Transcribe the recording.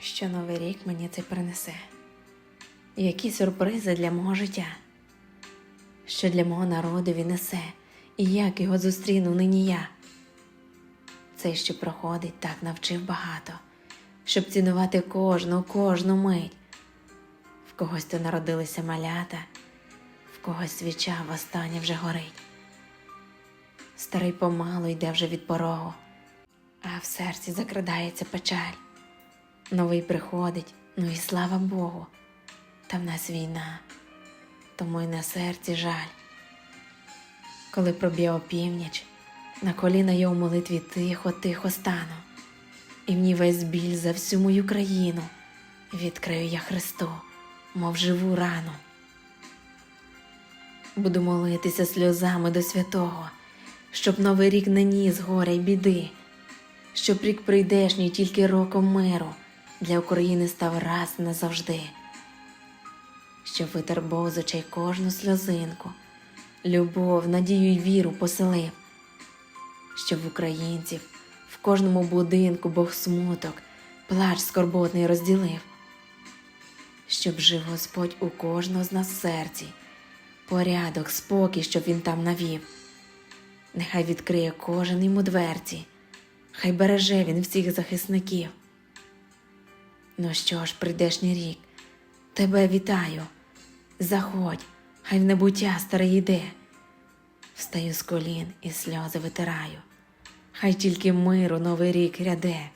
що новий рік мені це принесе. Які сюрпризи для мого життя, що для мого народу він несе, і як його зустріну нині я. Цей, що проходить, так навчив багато, щоб цінувати кожну, кожну мить. В когось то народилися малята, в когось свіча востаннє вже горить. Старий помалу йде вже від порогу, а в серці закрадається печаль. Новий приходить, ну і слава Богу. Та в нас війна, тому й на серці жаль. Коли проб'є опівніч, на коліна я у молитві тихо, тихо стану, і ній весь біль за всю мою країну відкрию я Христу, мов живу рану. Буду молитися сльозами до святого, щоб новий рік не ніс горя й біди, щоб рік прийдешній тільки роком миру для України став раз назавжди, щоб витер Бог кожну сльозинку, любов, надію й віру поселив, щоб в українців в кожному будинку Бог смуток, плач скорботний розділив, щоб жив Господь у кожного з нас в серці, порядок, спокій, щоб він там навів. Нехай відкриє кожен йому дверці, хай береже він всіх захисників. Ну що ж, прийдешній рік, тебе вітаю. Заходь, хай в небуття старе йде. Встаю з колін і сльози витираю. Хай тільки миру новий рік ряде.